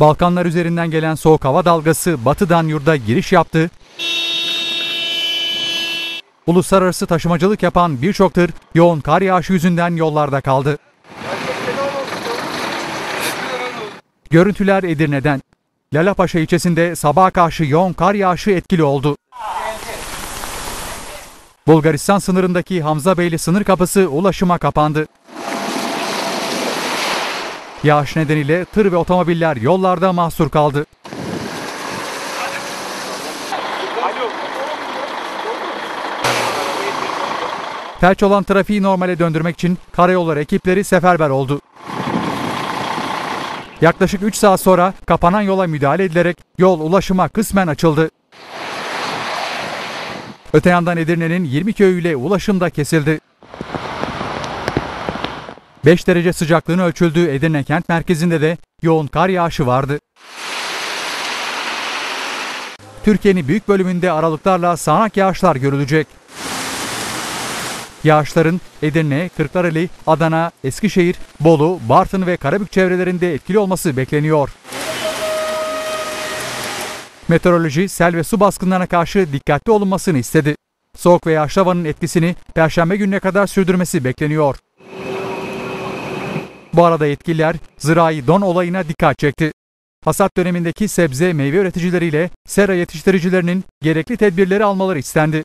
Balkanlar üzerinden gelen soğuk hava dalgası batıdan yurda giriş yaptı. Uluslararası taşımacılık yapan birçok tır yoğun kar yağışı yüzünden yollarda kaldı. Görüntüler Edirne'den. Lalapaşa ilçesinde sabaha karşı yoğun kar yağışı etkili oldu. Bulgaristan sınırındaki Hamzabeyli sınır kapısı ulaşıma kapandı. Yağış nedeniyle tır ve otomobiller yollarda mahsur kaldı. Felç olan trafiği normale döndürmek için karayolları ekipleri seferber oldu. Yaklaşık 3 saat sonra kapanan yola müdahale edilerek yol ulaşıma kısmen açıldı. Öte yandan Edirne'nin 20 köyüyle ulaşım da kesildi. 5 derece sıcaklığın ölçüldüğü Edirne kent merkezinde de yoğun kar yağışı vardı. Türkiye'nin büyük bölümünde aralıklarla sağanak yağışlar görülecek. Yağışların Edirne, Kırklareli, Adana, Eskişehir, Bolu, Bartın ve Karabük çevrelerinde etkili olması bekleniyor. Meteoroloji sel ve su baskınlarına karşı dikkatli olunmasını istedi. Soğuk ve yağışlı havanın etkisini perşembe gününe kadar sürdürmesi bekleniyor. Bu arada yetkililer zirai don olayına dikkat çekti. Hasat dönemindeki sebze meyve üreticileriyle sera yetiştiricilerinin gerekli tedbirleri almaları istendi.